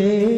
Hey.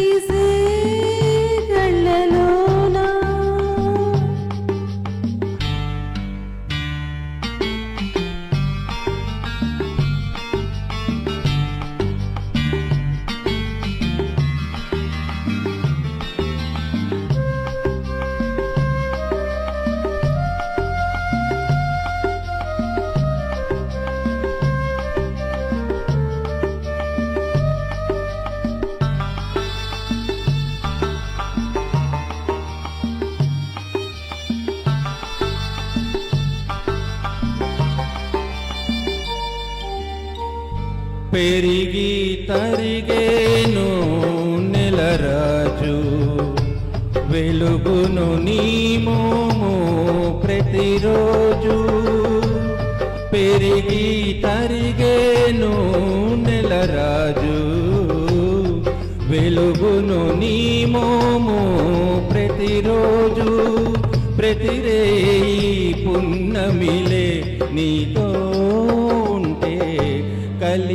కలిసే పెరిగి తరిగేను నెలరాజు. వెలుగును నీ ప్రతిరోజు. పెరిగి తరిగేను నెలరాజు. వెలుగును నీ ప్రతిరోజు. ప్రతిరేయి పున్నమిలే నీతో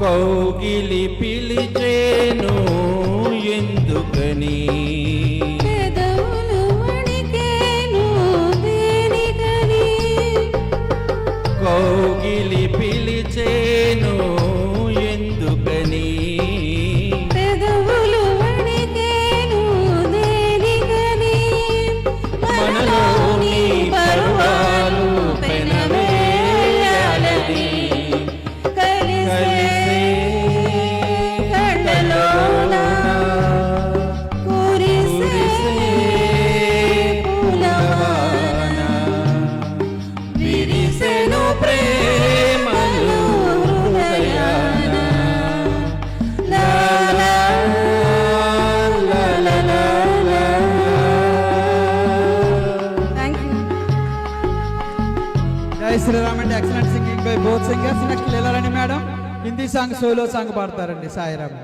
కౌగిలి పిలిచేను ఎందుకని? కౌగిలి పిలిచేను జై శ్రీరామ్ అండి. Excellent singing by both singers next Leelarani madam Hindi song solo song పాడతారండి. Sairam